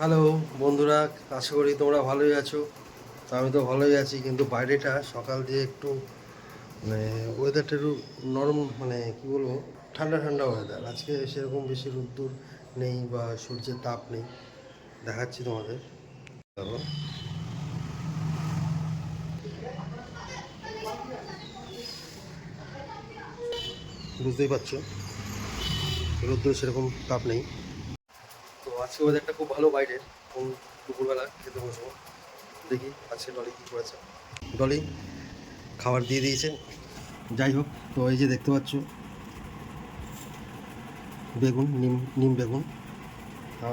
Hello বন্ধুরা, আশা করি তোমরা ভালোই আছো। তো আমি তো ভালোই আছি, কিন্তু বাইরেটা সকাল দিয়ে একটু মানে ওয়েদারটা একটু নরম মানে কী বলব, ঠান্ডা ঠান্ডা ওয়েদার আজকে সেরকম বেশি রোদ্দুর নেই বা সূর্যের তাপ নেই। দেখাচ্ছি তোমাদের। বুঝতেই পারছ, রোদ্দুর সেরকম তাপ নেই। আজকে ওয়েদারটা খুব ভালো বাইরের এখন দুপুরবেলা খেতে বসবো। দেখি আজকে ডলি কী করেছে। ডলি খাবার দিয়ে দিয়েছেন যাই হোক, তো এই যে দেখতে পাচ্ছ, বেগুন, নিম নিম বেগুন।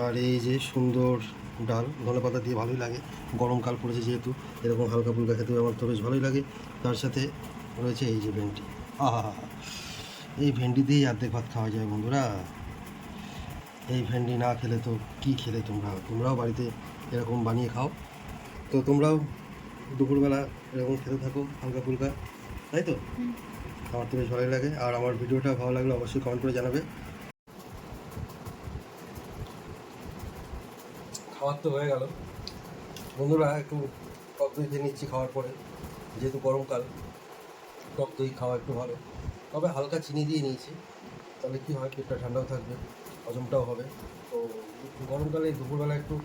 আর এই যে সুন্দর ডাল, ধনে পাতা দিয়ে ভালোই লাগে। গরমকাল পড়েছে যেহেতু, এরকম হালকা ফুলকা খেতে আমার তো বেশ ভালোই লাগে। তার সাথে রয়েছে এই যে ভেন্ডি। আহা, এই ভেন্ডি দিয়েই অর্ধেক ভাত খাওয়া যায় বন্ধুরা। এই ভেন্ডি না খেলে তো কি খেলে তোমরা? তোমরাও বাড়িতে এরকম বানিয়ে খাও। তো তোমরাও দুপুরবেলা এরকম খেতে থাকো হালকা ফুলকা তাই তো? আমার তো বেশ ভালোই লাগে। আর আমার ভিডিওটা ভালো লাগলে অবশ্যই কমেন্ট করে জানাবে। খাওয়ার তো হয়ে গেল। বন্ধুরা একটু টক দই খেয়ে নিচ্ছি খাওয়ার পরে। যেহেতু গরমকাল টক দই খাওয়া একটু ভালো। তবে হালকা চিনি দিয়ে নিয়েছি। তাহলে কী হয় পেটটা ঠান্ডাও থাকবে। হজমটাও হবে। তো গরমকালে দুপুরবেলা একটু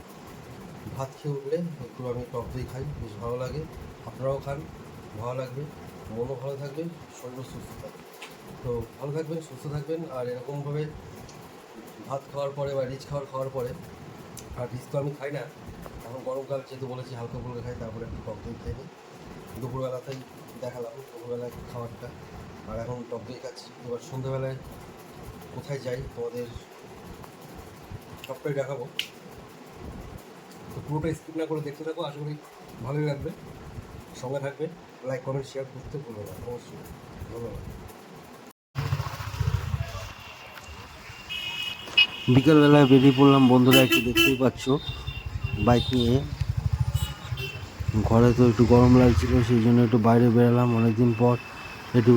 ভাত খেয়ে উঠলে একটু আমি টক দই খাই, বেশ ভালো লাগে। আপনারাও খান, ভালো লাগবে। মনও ভালো থাকবে, শরীরও সুস্থ থাকবে। তো ভালো থাকবেন, সুস্থ থাকবেন। আর এরকমভাবে ভাত খাওয়ার পরে বা রিচ খাওয়ার খাওয়ার পরে, আর রিচ তো আমি খাই না, এখন গরমকাল যেহেতু বলেছি হালকা ফুলকা খাই, তারপরে একটু টক দই খেয়ে নিই। দুপুরবেলাতেই দেখালাম দুপুরবেলায় খাবারটা। আর এখন টক দই খাচ্ছি। এবার সন্ধ্যেবেলায় কোথায় যাই, তোমাদের সবটাই দেখাবো। তো পুরোটা স্কিপ না করে দেখতে থাকো, আশা করি ভালোই লাগবে। সঙ্গে থাকবে লাইক কমেন্ট শেয়ার করতে ভুলো না, অবশ্যই। ধন্যবাদ। বিকেলবেলায় বেরিয়ে পড়লাম, বন্ধুরা একটু দেখতেই পাচ্ছ বাইক নিয়ে। ঘরে তো একটু গরম লাগছিল, সেই জন্য একটু বাইরে বেরালাম, অনেকদিন পর একটু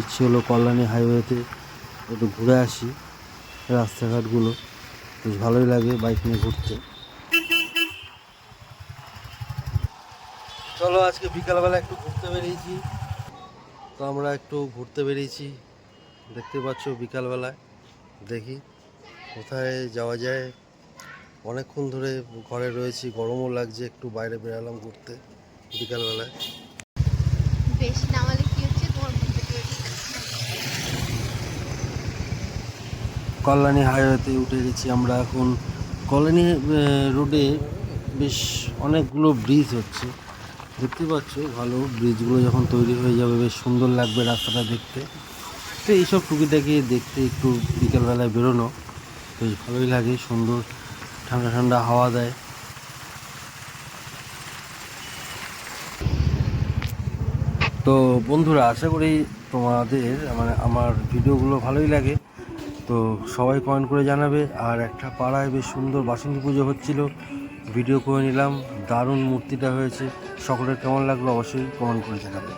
ইচ্ছে হলো কল্যাণী হাইওয়েতে একটু ঘুরে আসি, রাস্তাঘাটগুলো। বেশ ভালোই লাগে বাইক নিয়ে ঘুরতে। চলো আজকে বিকালবেলা একটু ঘুরতে বেরিয়েছি। তো আমরা একটু ঘুরতে বেরিয়েছি। দেখতে পাচ্ছ বিকালবেলায়। দেখি কোথায় যাওয়া যায়। অনেকক্ষণ ধরে ঘরে রয়েছি, গরমও লাগছে, একটু বাইরে বেরালাম ঘুরতে বিকালবেলায়। বেশি নামালে কি হচ্ছে তোমার বুঝতে পেরেছি কল্যাণী হাইওয়েতে উঠে গেছি আমরা এখন। কল্যাণী রোডে বেশ অনেকগুলো ব্রিজ হচ্ছে। দেখতে পাচ্ছ, ভালো ব্রিজগুলো যখন তৈরি হয়ে যাবে, বেশ সুন্দর লাগবে রাস্তাটা দেখতে। তো এইসব টুকিটাকি দেখতে একটু বিকেলবেলায় বেরোনো, বেশ ভালোই লাগে, সুন্দর ঠান্ডা ঠান্ডা হাওয়া দেয়। তো বন্ধুরা, আশা করি তোমাদের মানে আমার ভিডিওগুলো ভালোই লাগে। তো সবাই কমেন্ট করে জানাবে। আর একটা পাড়ায় বেশ সুন্দর বাসন্তী পুজো হচ্ছিল। ভিডিও করে নিলাম। দারুণ মূর্তিটা হয়েছে। সকলের কেমন লাগল অবশ্যই কমেন্ট করে জানাবে।